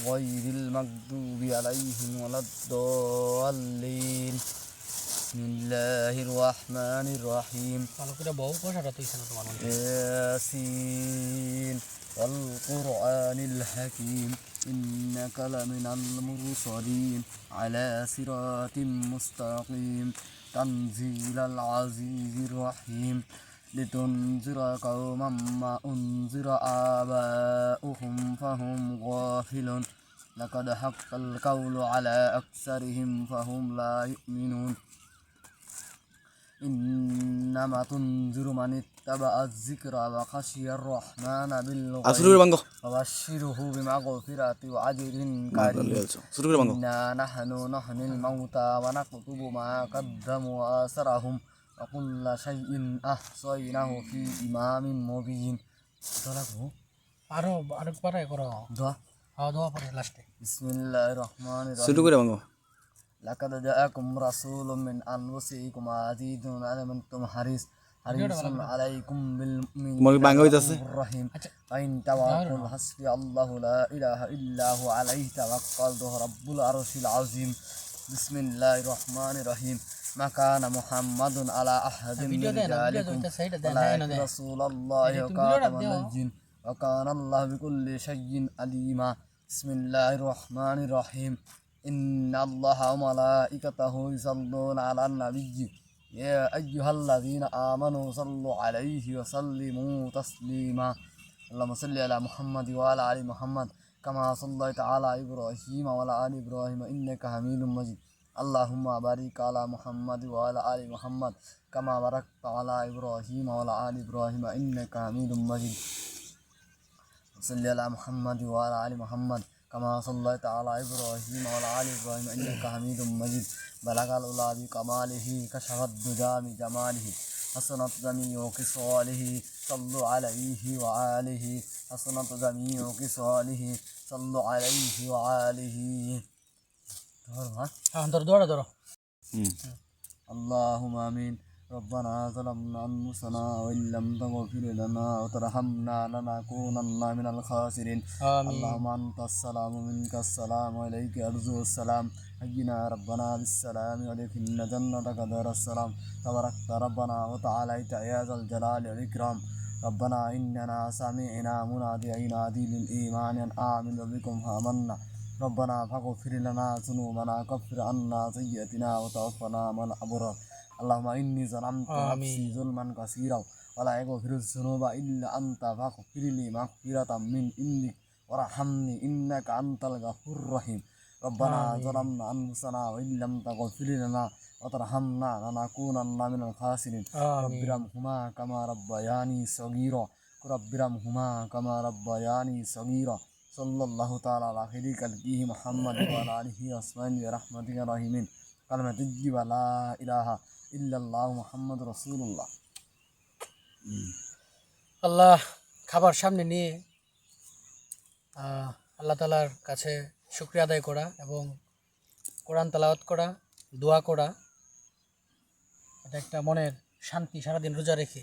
غير المغضوب عليهم ولا الضالين بسم الله الرحمن الرحيم ياسين والقرآن الحكيم إنك لمن المرسلين على صراط مستقيم تنزيل العزيز الرحيم لتنذر قوما ما أنذر آباؤهم فهم غافلون. لقد حق القول على أكثرهم فهم لا يؤمنون. إنما تنذر من اتبع الذكر وخشي الرحمن بالغيب. وبشره بمغفرة وأجر كريم. إنا نحن نحن الموتى ونكتب ما قدموا وآثرهم. وكل شيء أحصيناه في إمام مبين طلبه আরো আরো পারে করো دعاء খাওয়া দাওয়া পরে লাস্টে بسم الله الرحمن শুরু الرحيم করে বাঙ্গো لقد جاءكم رسول من أنفسكم عزيز على من أنتم حريص حريص عليكم بالمؤمنين তোমার কি বাঙ্গা হইতাছে الرحيم আচ্ছা فإن تواكل حسبي الله لا إله إلا هو عليه توكلت رب العرش العظيم بسم الله الرحمن الرحيم ما كان محمد على أحد من رجالكم. ولكن رسول الله وكاتم الجن وكان الله بكل شيء عليما بسم الله الرحمن الرحيم. إن الله وملائكته يصلون على النبي. يا أيها الذين آمنوا صلوا عليه وسلموا تسليما. اللهم صل على محمد وعلى آل محمد كما صليت على إبراهيم وعلى آل إبراهيم إنك حميد مجيد. اللهم بارك على محمد وعلى آل محمد كما باركت على إبراهيم وعلى آل إبراهيم إنك حميد مجيد. صل على محمد وعلى آل محمد كما صليت على إبراهيم وعلى آل إبراهيم إنك حميد مجيد. بلغ الأولى بكماله كشف الدجى بجماله حسنت جميع خصاله صلوا عليه وآله. حسنت جميع خصاله صلوا عليه وآله. دور دور دور اللهم آمين. ربنا ظلمنا أنفسنا وإن لم تغفر لنا وترحمنا لنكونن من الخاسرين. آمين. اللهم أنت السلام منك السلام وإليك أرجو السلام. حينا ربنا بالسلام ولكن جنتك دار السلام. تباركت ربنا وتعاليت يا ذا الجلال والإكرام. ربنا إننا سمعنا مناديا ينادي للايمان أن آمنوا بكم فآمنا. ربنا فاغفر لنا ذنوبنا كفر عنا سيئاتنا وتوفنا مع الأبرار. اللهم إني ظلمت نفسي ظلما كثيرا ولا يغفر الذنوب إلا أنت. فاغفر لي مغفرة من إنك وارحمني إنك أنت الغفور الرحيم. ربنا ظلمنا أنفسنا وإن لم تغفر لنا وترحمنا لنكونن من الخاسرين. رب ارحمهما كما ربياني صغيرا. رب ارحمهما كما ربياني صغيرا. সাল্লাল্লাহু তাআলা আলা খাইরি কালকিহি মুহাম্মদ ওয়া আলা আলিহি আসমানি ওয়া রাহমাতিকা রাহিমিন। আল্লাহ খাবার সামনে নিয়ে আল্লাহ তালার কাছে শুক্রিয়া আদায় করা এবং কোরআন তালাওয়াত করা, দোয়া করা, এটা একটা মনের শান্তি সারাদিন রোজা রেখে